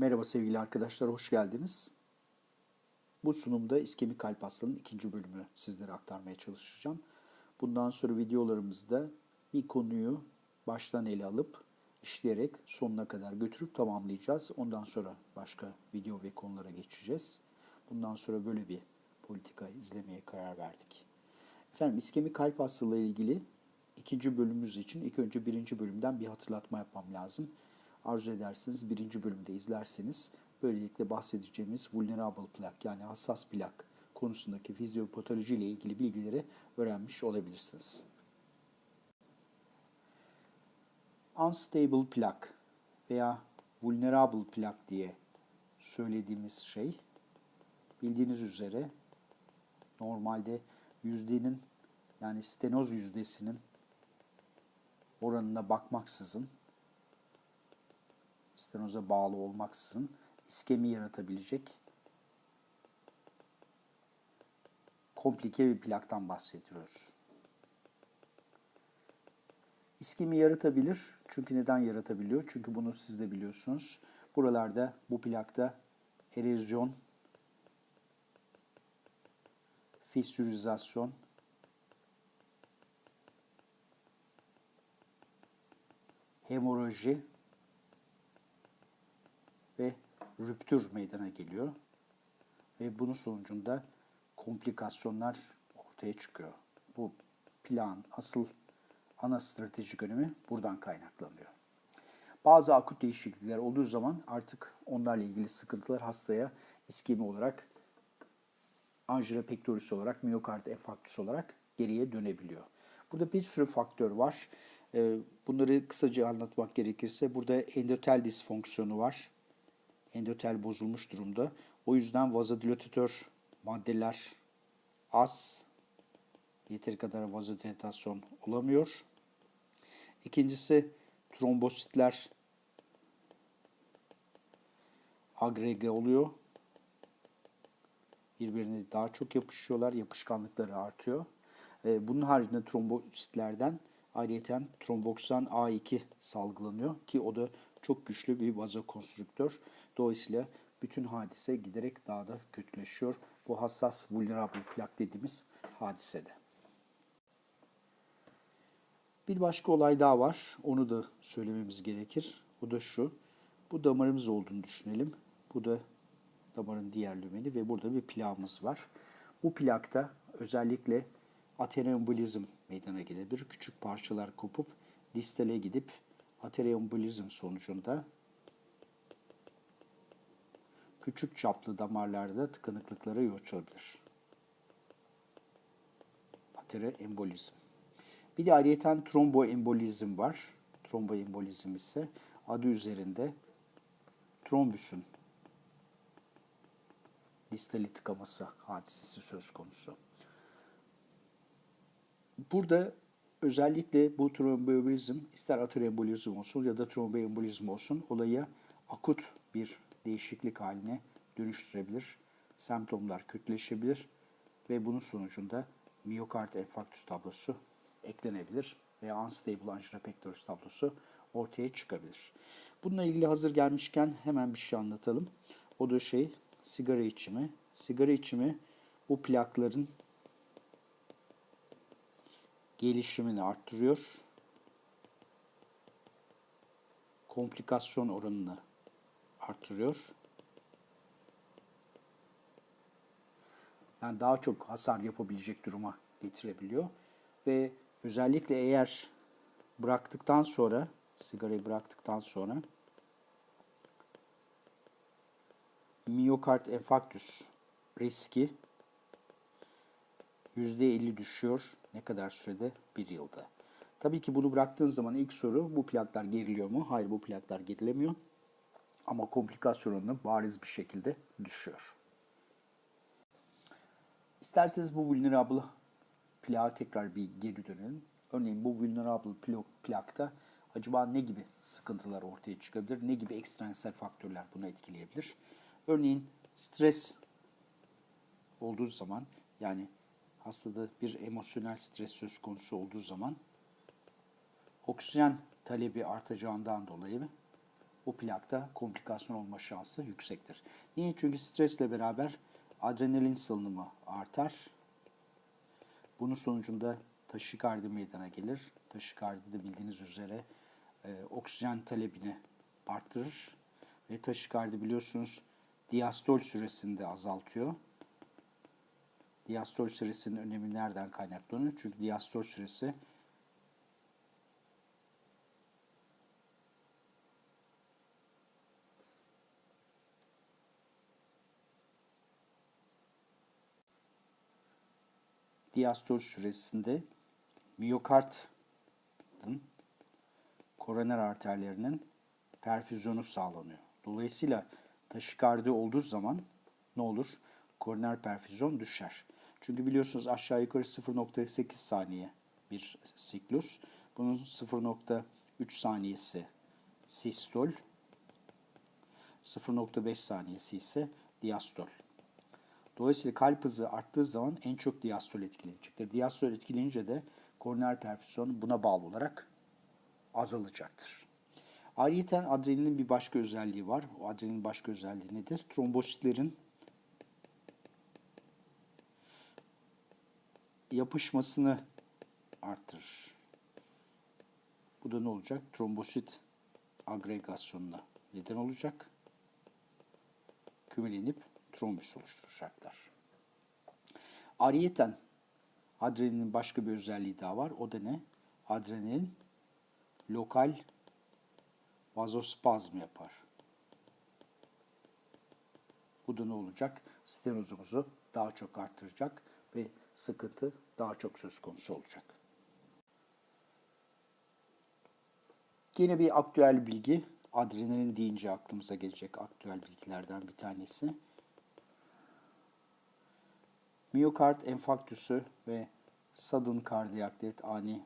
Merhaba sevgili arkadaşlar, hoş geldiniz. Bu sunumda iskemik kalp hastalığının ikinci bölümü sizlere aktarmaya çalışacağım. Bundan sonra videolarımızda bir konuyu baştan ele alıp işleyerek sonuna kadar götürüp tamamlayacağız. Ondan sonra başka video ve konulara geçeceğiz. Bundan sonra böyle bir politika izlemeye karar verdik. Efendim iskemik kalp hastalığı ile ilgili ikinci bölümümüz için ilk önce birinci bölümden bir hatırlatma yapmam lazım. Arzu ederseniz birinci bölümde izlerseniz böylelikle bahsedeceğimiz vulnerable plak yani hassas plak konusundaki fizyopatoloji ile ilgili bilgileri öğrenmiş olabilirsiniz. Unstable plak veya vulnerable plak diye söylediğimiz şey bildiğiniz üzere normalde yüzdenin yani stenoz yüzdesinin oranına bakmaksızın stenoza bağlı olmaksızın iskemi yaratabilecek komplike bir plaktan bahsediyoruz. İskemi yaratabilir. Çünkü neden yaratabiliyor? Çünkü bunu siz de biliyorsunuz. Buralarda bu plakta erozyon, fissürizasyon, hemoroji ve rüptür meydana geliyor. Ve bunun sonucunda komplikasyonlar ortaya çıkıyor. Bu plan asıl ana stratejik önemi buradan kaynaklanıyor. Bazı akut değişiklikler olduğu zaman artık onlarla ilgili sıkıntılar hastaya iskemi olarak, anjina pectoris olarak, miyokard enfarktüs olarak geriye dönebiliyor. Burada bir sürü faktör var. Ee, Bunları kısaca anlatmak gerekirse burada endotel disfonksiyonu var. Endotel bozulmuş durumda. O yüzden vazodilatatör maddeler az. Yeteri kadar vazodilatasyon olamıyor. İkincisi trombositler agrege oluyor. Birbirine daha çok yapışıyorlar. Yapışkanlıkları artıyor. Ee, Bunun haricinde trombositlerden ayrıca tromboksan A2 salgılanıyor ki o da çok güçlü bir vazokonstrüktör. Dolayısıyla bütün hadise giderek daha da kötüleşiyor. Bu hassas vulnerable plak dediğimiz hadisede. Bir başka olay daha var. Onu da söylememiz gerekir. O da şu. Bu damarımız olduğunu düşünelim. Bu da damarın diğer lümeni ve burada bir plağımız var. Bu plakta özellikle ateroembolizm meydana gelebilir. Küçük parçalar kopup distale gidip ateroembolizm sonucunda küçük çaplı damarlarda tıkanıklıklara yol açabilir. Ateroembolizm. Bir de ayrıyeten tromboembolizm var. Tromboembolizm ise adı üzerinde trombüsün distali tıkaması hadisesi söz konusu. Burada özellikle bu tromboembolizm ister ateroembolizm olsun ya da tromboembolizm olsun olaya akut bir değişiklik haline dönüştürebilir. Semptomlar kötüleşebilir ve bunun sonucunda miyokard enfarktüs tablosu eklenebilir veya unstable angina pectoris tablosu ortaya çıkabilir. Bununla ilgili hazır gelmişken hemen bir şey anlatalım. O da şey sigara içimi. Sigara içimi bu plakların gelişimini arttırıyor. Komplikasyon oranını arttırıyor. Yani daha çok hasar yapabilecek duruma getirebiliyor. Ve özellikle eğer bıraktıktan sonra, sigarayı bıraktıktan sonra miyokard enfarktüs riski %50 düşüyor. Ne kadar sürede? Bir yılda. Tabii ki bunu bıraktığın zaman ilk soru bu plaklar geriliyor mu? Hayır bu plaklar gerilemiyor. Ama komplikasyon oranı bariz bir şekilde düşüyor. İsterseniz bu vulnerable plağa tekrar bir geri dönelim. Örneğin bu vulnerable plakta acaba ne gibi sıkıntılar ortaya çıkabilir? Ne gibi ekstransel faktörler bunu etkileyebilir? Örneğin stres olduğu zaman yani hastada bir emosyonel stres söz konusu olduğu zaman oksijen talebi artacağından dolayı o plakta komplikasyon olma şansı yüksektir. Niye? Çünkü stresle beraber adrenalin salınımı artar. Bunun sonucunda taşikardi meydana gelir. Taşikardi de bildiğiniz üzere e, oksijen talebini arttırır. Ve taşikardi biliyorsunuz diastol süresini de azaltıyor. Diastol süresinin önemi nereden kaynaklanıyor? Çünkü diastol süresi diastol süresinde miyokardın koroner arterlerinin perfüzyonu sağlanıyor. Dolayısıyla taşikardi olduğu zaman ne olur? Koroner perfüzyon düşer. Çünkü biliyorsunuz aşağı yukarı 0.8 saniye bir siklus. Bunun 0.3 saniyesi sistol, 0.5 saniyesi ise diastol. Dolayısıyla kalp hızı arttığı zaman en çok diastol etkilenecektir. Diastol etkilenince de koroner perfüzyon buna bağlı olarak azalacaktır. Ayrıca adrenalin bir başka özelliği var. O adrenalin başka özelliği nedir? Trombositlerin yapışmasını arttırır. Bu da ne olacak? Trombosit agregasyonuna neden olacak. Kümelenip trombüs oluşturacaklar. Ariyeten adrenalinin başka bir özelliği daha var. O da ne? Adrenalin lokal vazospazm yapar. Bu da ne olacak? Stenozumuzu daha çok arttıracak ve sıkıntı daha çok söz konusu olacak. Yine bir aktüel bilgi. Adrenalin deyince aklımıza gelecek aktüel bilgilerden bir tanesi. Miyokard enfarktüsü ve sudden kardiyak death ani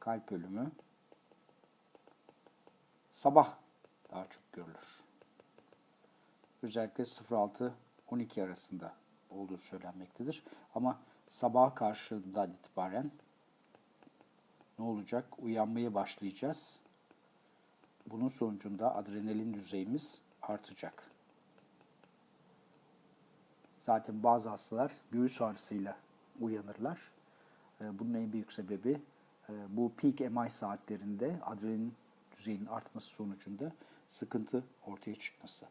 kalp ölümü sabah daha çok görülür. Özellikle 06-12 arasında olduğu söylenmektedir. Ama sabaha karşıdan itibaren ne olacak? Uyanmaya başlayacağız. Bunun sonucunda adrenalin düzeyimiz artacak. Zaten bazı hastalar göğüs ağrısıyla uyanırlar. Ee, bunun en büyük sebebi e, bu peak MI saatlerinde adrenalin düzeyinin artması sonucunda sıkıntı ortaya çıkması.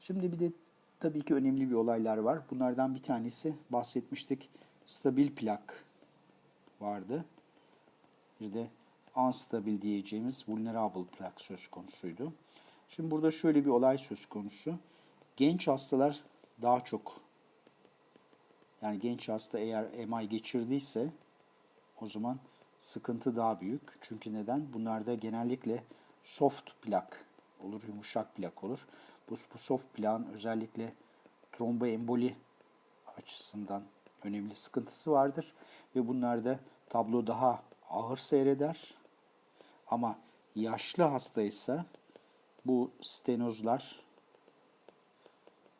Şimdi bir de tabii ki önemli bir olaylar var. Bunlardan bir tanesi bahsetmiştik. Stabil plak vardı. Bir de unstabil diyeceğimiz vulnerable plak söz konusuydu. Şimdi burada şöyle bir olay söz konusu. Genç hastalar daha çok yani genç hasta eğer MI geçirdiyse o zaman sıkıntı daha büyük. Çünkü neden? Bunlarda genellikle soft plak olur, yumuşak plak olur. Bu, bu soft plakın özellikle tromboemboli açısından önemli sıkıntısı vardır. Ve bunlarda tablo daha ağır seyreder. Ama yaşlı hastaysa bu stenozlar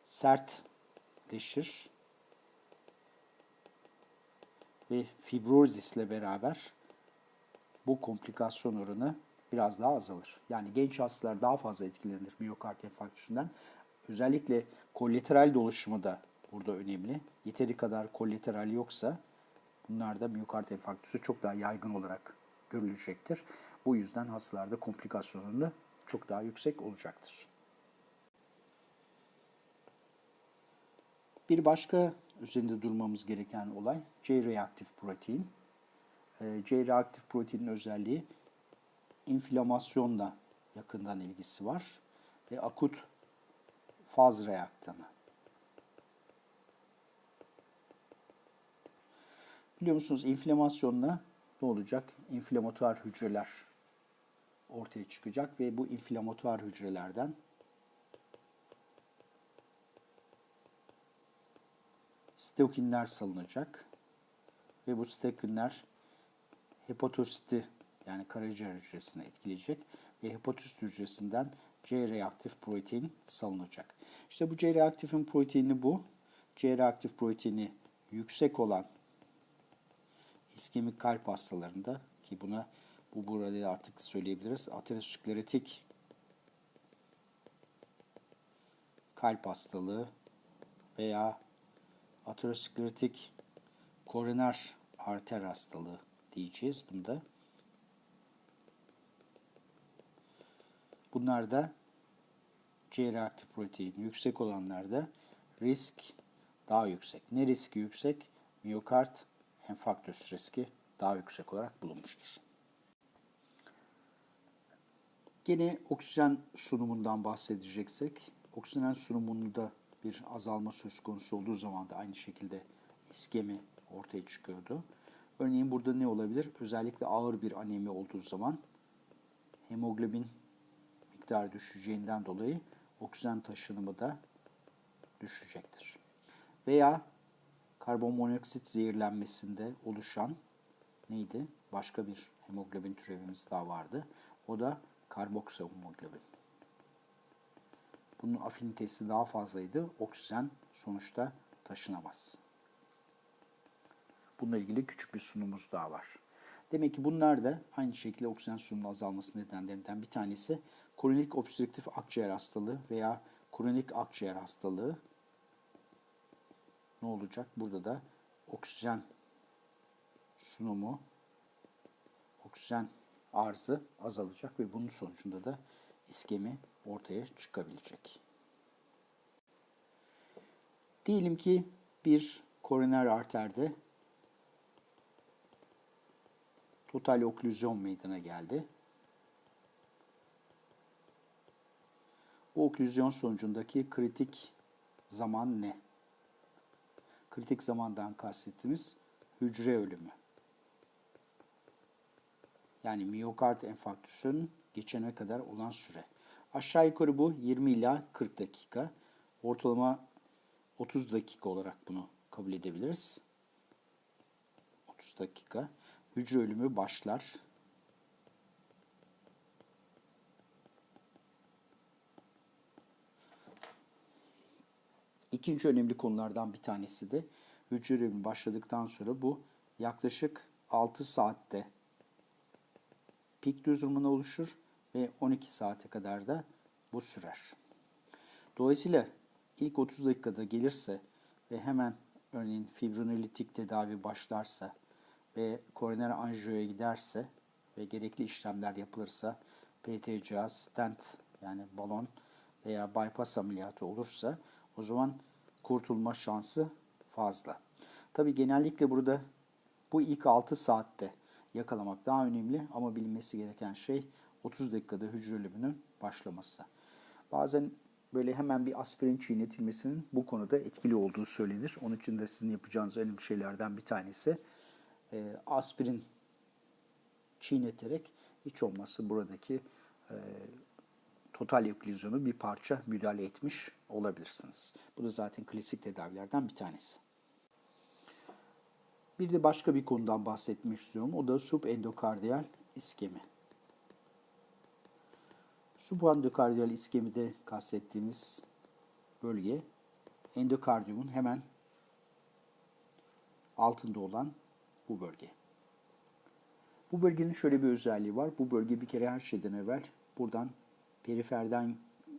sertleşir ve fibrozisle beraber bu komplikasyon oranı biraz daha azalır. Yani genç hastalar daha fazla etkilenir miyokard enfarktüsünden. Özellikle kolateral dolaşımı da burada önemli. Yeteri kadar kolateral yoksa bunlarda miyokard enfarktüsü çok daha yaygın olarak görülecektir. Bu yüzden hastalarda komplikasyonunu çok daha yüksek olacaktır. Bir başka üzerinde durmamız gereken olay C-reaktif protein. Ee, C-reaktif proteinin özelliği inflamasyonla yakından ilgisi var ve akut faz reaktanı. Biliyor musunuz inflamasyonla ne olacak? İnflamatuar hücreler ortaya çıkacak ve bu inflamatuar hücrelerden stokinler salınacak ve bu stokinler hepatositi yani karaciğer hücresine etkileyecek ve hepatosit hücresinden C reaktif protein salınacak. İşte bu C reaktifin proteini bu. C reaktif proteini yüksek olan iskemik kalp hastalarında ki buna Bu burada artık söyleyebiliriz. Aterosklerotik kalp hastalığı veya aterosklerotik koroner arter hastalığı diyeceğiz bunda. Bunlarda C reaktif protein yüksek olanlarda risk daha yüksek. Ne riski yüksek? Miyokard enfarktüs riski daha yüksek olarak bulunmuştur. Gene oksijen sunumundan bahsedeceksek, oksijen sunumunda bir azalma söz konusu olduğu zaman da aynı şekilde iskemi ortaya çıkıyordu. Örneğin burada ne olabilir? Özellikle ağır bir anemi olduğu zaman hemoglobin miktarı düşeceğinden dolayı oksijen taşınımı da düşecektir. Veya karbon monoksit zehirlenmesinde oluşan neydi? Başka bir hemoglobin türevimiz daha vardı. O da karboksahemoglobin. Bunun afinitesi daha fazlaydı. Oksijen sonuçta taşınamaz. Bununla ilgili küçük bir sunumumuz daha var. Demek ki bunlar da aynı şekilde oksijen sunumunun azalması nedenlerinden bir tanesi kronik obstrüktif akciğer hastalığı veya kronik akciğer hastalığı ne olacak? Burada da oksijen sunumu, oksijen arzı azalacak ve bunun sonucunda da iskemi ortaya çıkabilecek. Diyelim ki bir koroner arterde total oklüzyon meydana geldi. Bu oklüzyon sonucundaki kritik zaman ne? Kritik zamandan kastettiğimiz hücre ölümü. Yani miyokard enfarktüsünün geçene kadar olan süre. Aşağı yukarı bu 20 ila 40 dakika. Ortalama 30 dakika olarak bunu kabul edebiliriz. 30 dakika. Hücre ölümü başlar. İkinci önemli konulardan bir tanesi de hücre ölümü başladıktan sonra bu yaklaşık 6 saatte pik durumuna oluşur ve 12 saate kadar da bu sürer. Dolayısıyla ilk 30 dakikada gelirse ve hemen örneğin fibrinolitik tedavi başlarsa ve koroner anjiyoya giderse ve gerekli işlemler yapılırsa PT cihaz, stent yani balon veya bypass ameliyatı olursa o zaman kurtulma şansı fazla. Tabi genellikle burada bu ilk 6 saatte yakalamak daha önemli ama bilinmesi gereken şey 30 dakikada hücre ölümünün başlaması. Bazen böyle hemen bir aspirin çiğnetilmesinin bu konuda etkili olduğu söylenir. Onun için de sizin yapacağınız önemli şeylerden bir tanesi e, aspirin çiğneterek hiç olmazsa buradaki e, total oklüzyonu bir parça müdahale etmiş olabilirsiniz. Bu da zaten klasik tedavilerden bir tanesi. Bir de başka bir konudan bahsetmek istiyorum. O da subendokardiyal iskemi. Subendokardiyal iskemide kastettiğimiz bölge endokardiyumun hemen altında olan bu bölge. Bu bölgenin şöyle bir özelliği var. Bu bölge bir kere her şeyden evvel buradan periferden,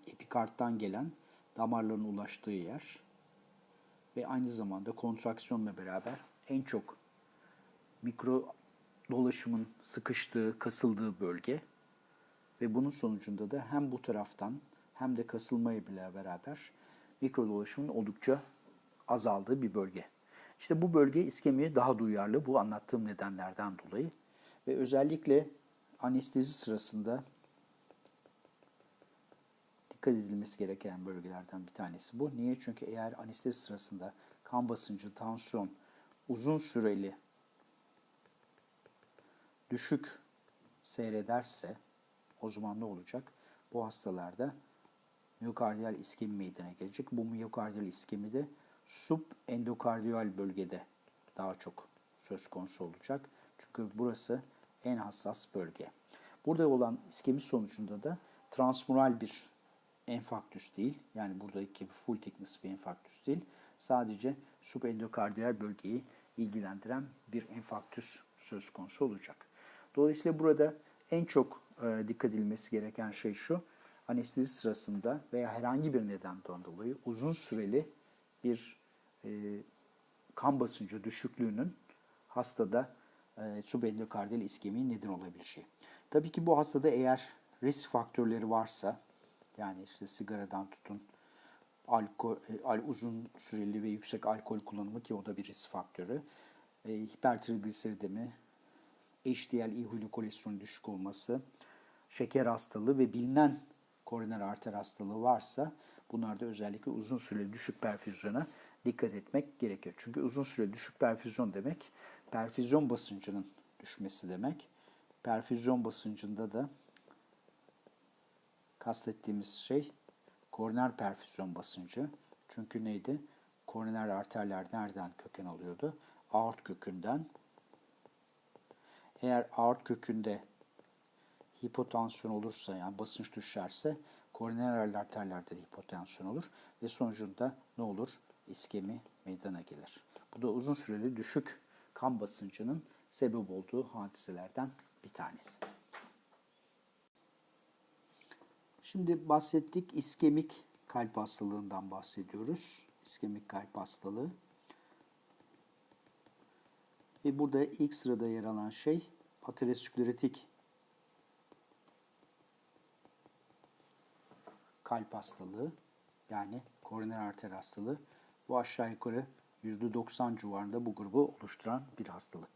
epikarttan gelen damarların ulaştığı yer ve aynı zamanda kontraksiyonla beraber en çok mikro dolaşımın sıkıştığı, kasıldığı bölge ve bunun sonucunda da hem bu taraftan hem de kasılmayı bile beraber mikro dolaşımın oldukça azaldığı bir bölge. İşte bu bölge iskemiye daha duyarlı bu anlattığım nedenlerden dolayı ve özellikle anestezi sırasında dikkat edilmesi gereken bölgelerden bir tanesi bu. Niye? Çünkü eğer anestezi sırasında kan basıncı, tansiyon uzun süreli düşük seyrederse o zaman ne olacak? Bu hastalarda miyokardiyal iskemi meydana gelecek. Bu miyokardiyal iskemi de subendokardiyal bölgede daha çok söz konusu olacak. Çünkü burası en hassas bölge. Burada olan iskemi sonucunda da transmural bir enfarktüs değil. Yani buradaki full thickness bir enfarktüs değil. Sadece subendokardiyal bölgeyi ilgilendiren bir enfarktüs söz konusu olacak. Dolayısıyla burada en çok e, dikkat edilmesi gereken şey şu. Anestezi sırasında veya herhangi bir nedenden dolayı uzun süreli bir e, kan basıncı düşüklüğünün hastada e, subendokardiyal iskemiğin neden olabileceği. Tabii ki bu hastada eğer risk faktörleri varsa yani işte sigaradan tutun alkol, e, uzun süreli ve yüksek alkol kullanımı ki o da bir risk faktörü. E, hipertrigliseridemi, HDL iyi huylu kolesterolün düşük olması, şeker hastalığı ve bilinen koroner arter hastalığı varsa bunlarda özellikle uzun süreli düşük perfüzyona dikkat etmek gerekiyor. Çünkü uzun süreli düşük perfüzyon demek perfüzyon basıncının düşmesi demek. Perfüzyon basıncında da kastettiğimiz şey koroner perfüzyon basıncı. Çünkü neydi? Koroner arterler nereden köken alıyordu? Aort kökünden. Eğer aort kökünde hipotansiyon olursa yani basınç düşerse koroner arterlerde de hipotansiyon olur ve sonucunda ne olur? İskemi meydana gelir. Bu da uzun süreli düşük kan basıncının sebep olduğu hadiselerden bir tanesi. Şimdi bahsettik iskemik kalp hastalığından bahsediyoruz. İskemik kalp hastalığı. Ve burada ilk sırada yer alan şey aterosklerotik kalp hastalığı yani koroner arter hastalığı. Bu aşağı yukarı %90 civarında bu grubu oluşturan bir hastalık.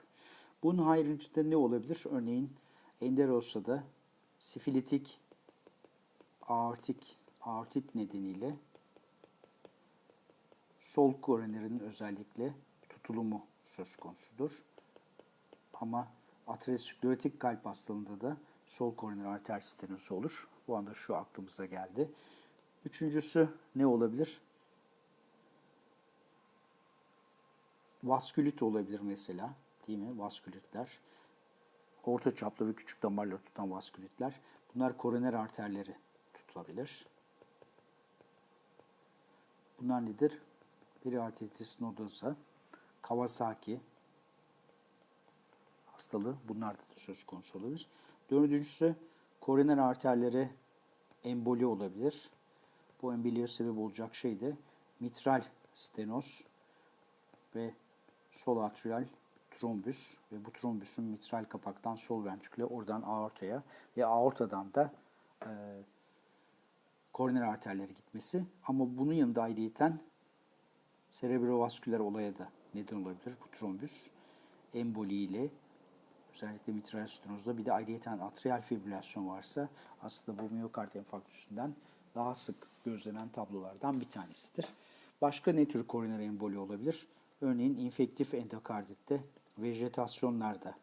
Bunun haricinde ne olabilir? Örneğin ender olsa da sifilitik aortik aortit nedeniyle sol koronerin özellikle tutulumu söz konusudur. Ama aterosklerotik kalp hastalığında da sol koroner arter stenozu olur. Bu anda şu aklımıza geldi. Üçüncüsü ne olabilir? Vaskülit olabilir mesela. Değil mi? Vaskülitler. Orta çaplı ve küçük damarları tutan vaskülitler. Bunlar koroner arterleri tutulabilir. Bunlar nedir? Periarteritis nodosa, Kawasaki hastalığı bunlar da söz konusu olabilir. Dördüncüsü koroner arterlere emboli olabilir. Bu emboliye sebep olacak şey de mitral stenoz ve sol atrial trombüs ve bu trombüsün mitral kapaktan sol ventriküle oradan aortaya ve aortadan da e, koroner arterlere gitmesi. Ama bunun yanında ayrıyeten serebrovasküler olaya da neden olabilir bu trombüs. Emboli ile özellikle mitral stenozda bir de ayrıyeten atrial fibrilasyon varsa aslında bu miyokard enfarktüsünden daha sık gözlenen tablolardan bir tanesidir. Başka ne tür koroner emboli olabilir? Örneğin infektif endokarditte vejetasyonlarda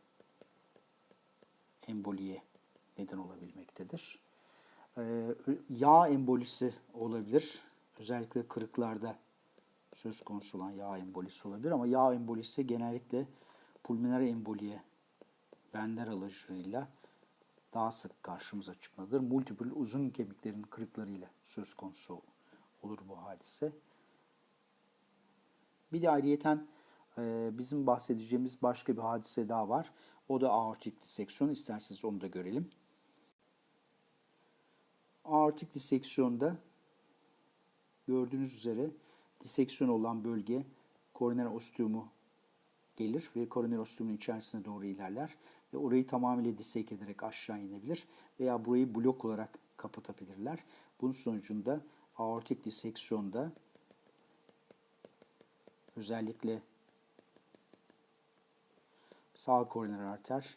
emboliye neden olabilmektedir. Ee, yağ embolisi olabilir. Özellikle kırıklarda söz konusu olan yağ embolisi olabilir ama yağ embolisi genellikle pulmoner emboliye benler alışıyla daha sık karşımıza çıkmalıdır. Multiple uzun kemiklerin kırıklarıyla söz konusu olur bu hadise. Bir de ayrıyeten e, bizim bahsedeceğimiz başka bir hadise daha var. O da aortik diseksiyon. İsterseniz onu da görelim. Aortik diseksiyonda gördüğünüz üzere diseksiyon olan bölge koroner osteomu gelir ve koroner osteomun içerisine doğru ilerler ve orayı tamamıyla disek ederek aşağı inebilir veya burayı blok olarak kapatabilirler. Bunun sonucunda aortik diseksiyonda özellikle sağ koroner arter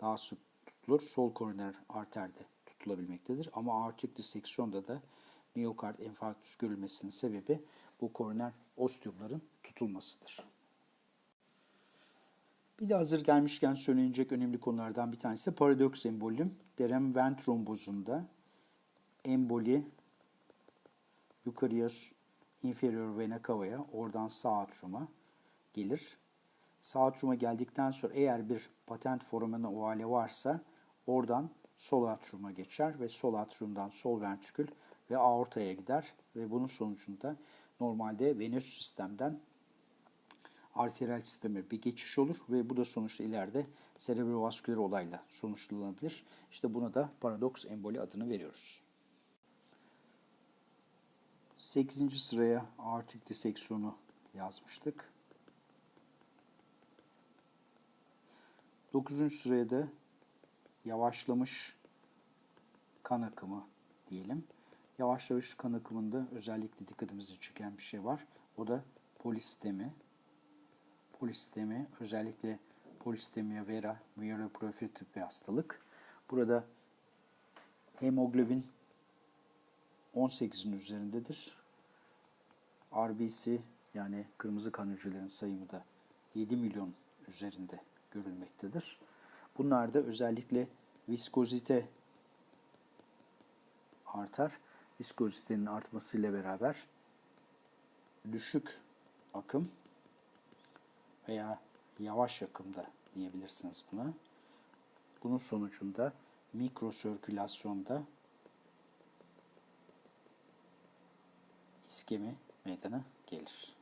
daha sık tutulur. Sol koroner arter de tutulabilmektedir. Ama aortik diseksiyonda da miyokard enfarktüs görülmesinin sebebi bu koroner osteomların tutulmasıdır. Bir de hazır gelmişken söylenecek önemli konulardan bir tanesi paradoks embolüm. Derem ven trombozunda emboli yukarıya inferior vena cava'ya oradan sağ atriuma gelir. Sağ atriuma geldikten sonra eğer bir patent foramena ovale varsa oradan sol atriuma geçer ve sol atriumdan sol ventrikül ve aortaya gider ve bunun sonucunda normalde venöz sistemden arteriyel sisteme bir geçiş olur ve bu da sonuçta ileride serebrovasküler olayla sonuçlanabilir. İşte buna da paradoks emboli adını veriyoruz. 8. sıraya aortik diseksiyonu yazmıştık. 9. sıraya da yavaşlamış kan akımı diyelim. Yavaşlamış kan akımında özellikle dikkatimizi çeken bir şey var. O da polistemi. Polistemi özellikle polistemia vera myelofibrotik bir hastalık. Burada hemoglobin 18'in üzerindedir. RBC yani kırmızı kan hücrelerin sayımı da 7 milyon üzerinde görülmektedir. Bunlarda özellikle viskozite artar. Viskozitenin artmasıyla beraber düşük akım veya yavaş akımda diyebilirsiniz buna. Bunun sonucunda mikrosirkülasyonda iskemi meydana gelir.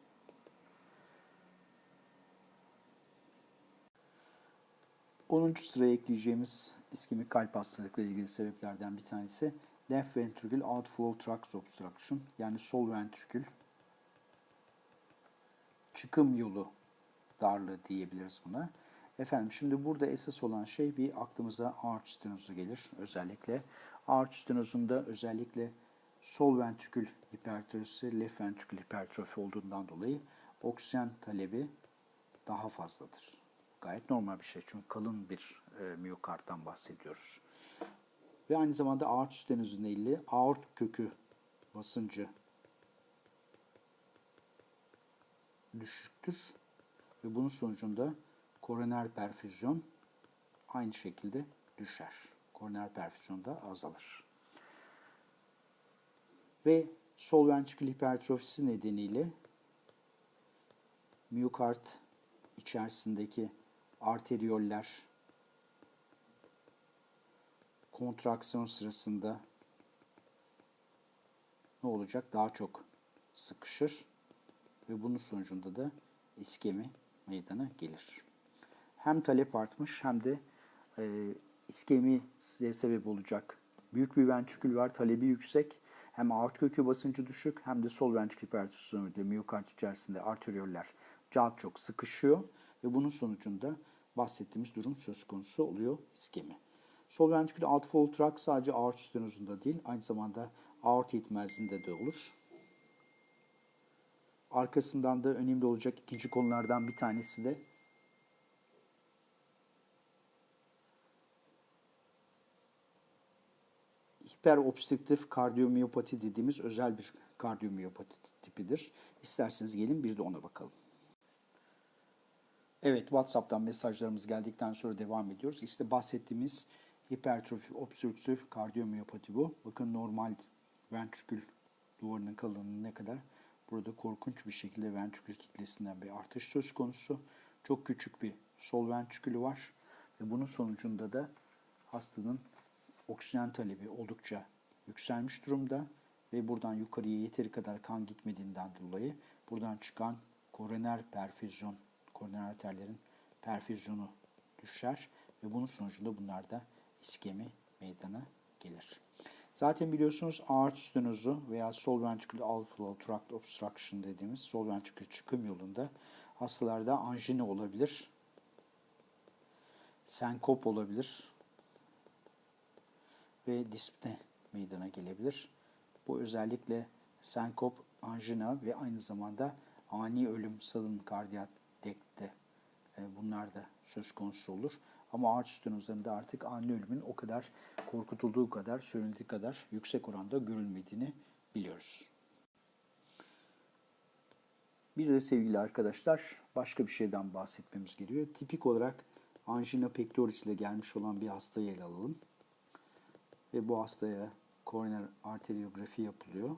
Onuncu sıraya ekleyeceğimiz iskemik kalp hastalıkları ilgili sebeplerden bir tanesi left ventricle outflow tract obstruction yani sol ventrikül çıkım yolu darlığı diyebiliriz buna. Efendim şimdi burada esas olan şey bir aklımıza aorta stenozu gelir özellikle. Aorta stenozunda özellikle sol ventrikül hipertrofisi, left ventrikül hipertrofi olduğundan dolayı oksijen talebi daha fazladır. Gayet normal bir şey çünkü kalın bir e, miyokarttan bahsediyoruz. Ve aynı zamanda aort stenozuna ilgili aort kökü basıncı düşüktür. Ve bunun sonucunda koroner perfüzyon aynı şekilde düşer. Koroner perfüzyon da azalır. Ve sol ventrikül hipertrofisi nedeniyle miyokard içerisindeki arteriyoller kontraksiyon sırasında ne olacak? Daha çok sıkışır ve bunun sonucunda da iskemi meydana gelir. Hem talep artmış hem de e, iskemi sebep olacak. Büyük bir ventrikül var, talebi yüksek. Hem aort kökü basıncı düşük hem de sol ventrikül hipertansiyonu ile miyokard içerisinde arteriyoller çok çok sıkışıyor ve bunun sonucunda bahsettiğimiz durum söz konusu oluyor iskemi. Sol ventrikül outflow tract sadece aort stenozunda değil, aynı zamanda aort yetmezliğinde de olur. Arkasından da önemli olacak ikinci konulardan bir tanesi de hiperobstrüktif kardiyomiyopati dediğimiz özel bir kardiyomiyopati tipidir. İsterseniz gelin bir de ona bakalım. Evet, WhatsApp'tan mesajlarımız geldikten sonra devam ediyoruz. İşte bahsettiğimiz hipertrofi obstrüktif kardiyomiyopati bu. Bakın normal ventrikül duvarının kalınlığı ne kadar? Burada korkunç bir şekilde ventrikül kitlesinden bir artış söz konusu. Çok küçük bir sol ventrikülü var ve bunun sonucunda da hastanın oksijen talebi oldukça yükselmiş durumda ve buradan yukarıya yeteri kadar kan gitmediğinden dolayı buradan çıkan koroner perfüzyon, koroner arterlerin perfüzyonu düşer ve bunun sonucunda bunlarda iskemi meydana gelir. Zaten biliyorsunuz aort stenozu veya sol ventrikül outflow tract obstruction dediğimiz sol ventrikül çıkım yolunda hastalarda anjini olabilir, senkop olabilir ve dispne meydana gelebilir. Bu özellikle senkop, anjina ve aynı zamanda ani ölüm salın kardiyak dekte e, bunlar da söz konusu olur. Ama ağaç stenozlarında artık ani ölümün o kadar korkutulduğu kadar, söylendiği kadar yüksek oranda görülmediğini biliyoruz. Bir de sevgili arkadaşlar başka bir şeyden bahsetmemiz gerekiyor. Tipik olarak angina pectoris ile gelmiş olan bir hastayı ele alalım. Ve bu hastaya koroner arteriografi yapılıyor.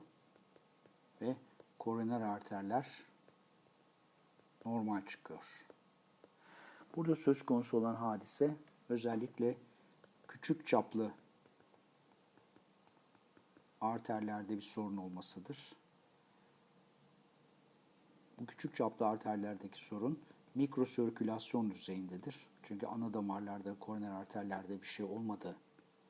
Ve koroner arterler normal çıkıyor. Burada söz konusu olan hadise özellikle küçük çaplı arterlerde bir sorun olmasıdır. Bu küçük çaplı arterlerdeki sorun mikrosirkülasyon düzeyindedir. Çünkü ana damarlarda, koroner arterlerde bir şey olmadığı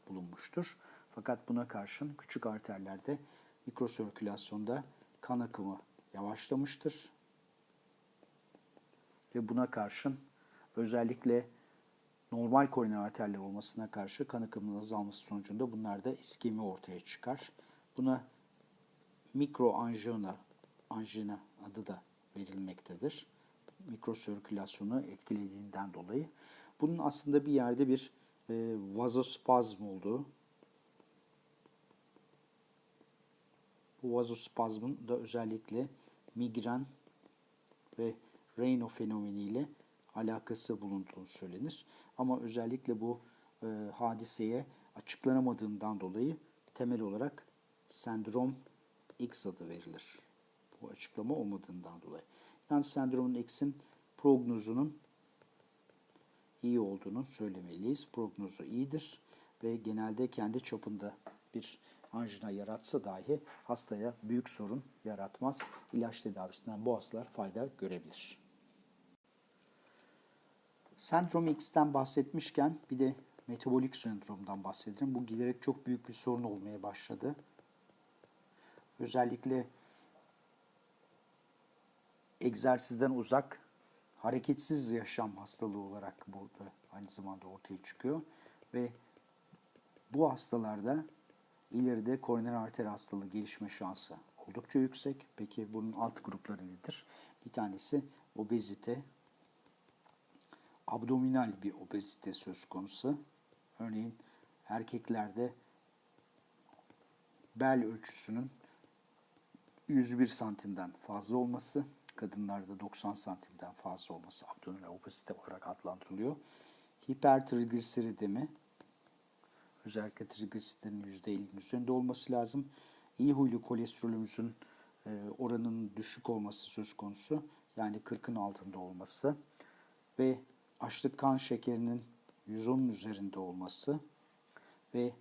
bulunmuştur. Fakat buna karşın küçük arterlerde mikrosirkülasyonda kan akımı yavaşlamıştır. Ve buna karşın özellikle normal koroner arterler olmasına karşı kan akımının azalması sonucunda bunlarda iskemi ortaya çıkar. Buna mikroanjina anjina adı da verilmektedir. Mikrosirkülasyonu etkilediğinden dolayı. Bunun aslında bir yerde bir e, vazospazm olduğu, bu vazospazmın da özellikle migren ve Raynaud fenomeniyle alakası bulunduğunu söylenir. Ama özellikle bu e, hadiseye açıklanamadığından dolayı temel olarak sendrom X adı verilir. Bu açıklama olmadığından dolayı. Yani sendromun X'in prognozunun iyi olduğunu söylemeliyiz. Prognozu iyidir ve genelde kendi çapında bir anjina yaratsa dahi hastaya büyük sorun yaratmaz. İlaç tedavisinden bu hastalar fayda görebilir. Sendrom X'ten bahsetmişken bir de metabolik sendromdan bahsedelim. Bu giderek çok büyük bir sorun olmaya başladı. Özellikle egzersizden uzak, hareketsiz yaşam hastalığı olarak burada aynı zamanda ortaya çıkıyor. Ve bu hastalarda ileride koroner arter hastalığı gelişme şansı oldukça yüksek. Peki bunun alt grupları nedir? Bir tanesi obezite, abdominal bir obezite söz konusu. Örneğin erkeklerde bel ölçüsünün 101 santimden fazla olması, kadınlarda 90 santimden fazla olması abdominal obezite olarak adlandırılıyor. Hipertrigliseridemi, özellikle trigliseritlerin %50'nin üzerinde olması lazım. İyi huylu kolesterolümüzün e, oranının düşük olması söz konusu. Yani 40'ın altında olması ve açlık kan şekerinin 110'un üzerinde olması ve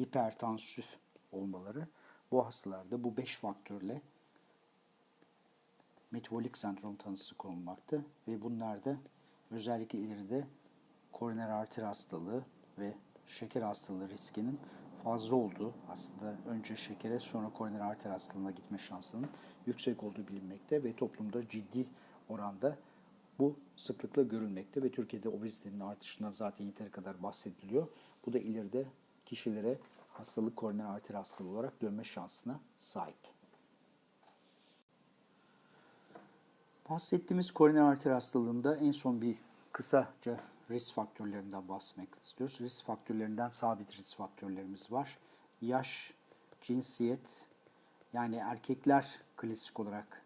hipertansif olmaları bu hastalarda bu 5 faktörle metabolik sendrom tanısı konulmakta ve bunlarda özellikle ileride koroner arter hastalığı ve şeker hastalığı riskinin fazla olduğu aslında önce şekere sonra koroner arter hastalığına gitme şansının yüksek olduğu bilinmekte ve toplumda ciddi oranda bu sıklıkla görülmekte ve Türkiye'de obezitenin artışından zaten yeteri kadar bahsediliyor. Bu da ileride kişilere hastalık koroner arter hastalığı olarak dönme şansına sahip. Bahsettiğimiz koroner arter hastalığında en son bir kısaca risk faktörlerinden bahsetmek istiyoruz. Risk faktörlerinden sabit risk faktörlerimiz var. Yaş, cinsiyet, yani erkekler klasik olarak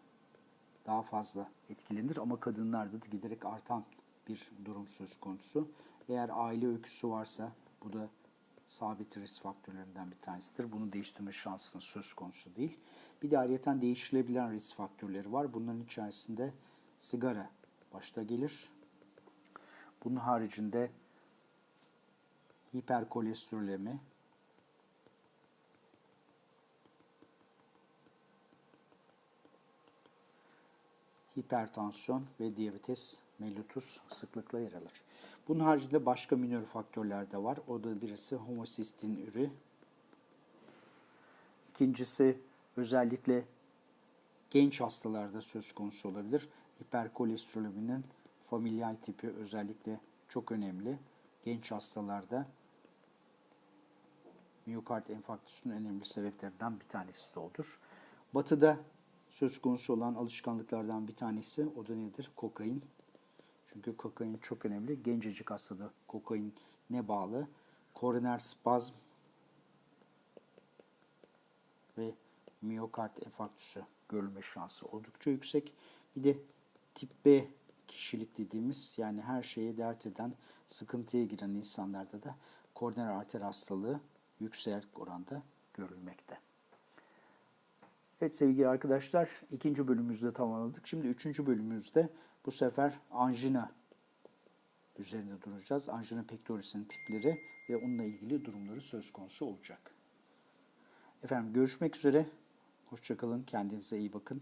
daha fazla etkilenir ama kadınlarda da giderek artan bir durum söz konusu. Eğer aile öyküsü varsa bu da sabit risk faktörlerinden bir tanesidir. Bunu değiştirme şansının söz konusu değil. Bir de ayrıyeten değiştirilebilen risk faktörleri var. Bunların içerisinde sigara başta gelir. Bunun haricinde hiperkolesterolemi, hipertansiyon ve diyabetes mellitus sıklıkla yer alır. Bunun haricinde başka minor faktörler de var. O da birisi homosistin ürü. İkincisi özellikle genç hastalarda söz konusu olabilir. Hiperkolesteroleminin familial tipi özellikle çok önemli. Genç hastalarda miyokard enfarktüsünün önemli sebeplerinden bir tanesi de odur. Batı'da söz konusu olan alışkanlıklardan bir tanesi o da nedir? Kokain. Çünkü kokain çok önemli. Gencecik hastada kokain ne bağlı? Koroner spazm ve miyokard enfarktüsü görülme şansı oldukça yüksek. Bir de tip B kişilik dediğimiz yani her şeye dert eden, sıkıntıya giren insanlarda da koroner arter hastalığı yüksek oranda görülmekte. Evet sevgili arkadaşlar ikinci bölümümüzde tamamladık. Şimdi üçüncü bölümümüzde bu sefer anjina üzerinde duracağız. Anjina pectoris'in tipleri ve onunla ilgili durumları söz konusu olacak. Efendim görüşmek üzere. Hoşçakalın. Kendinize iyi bakın.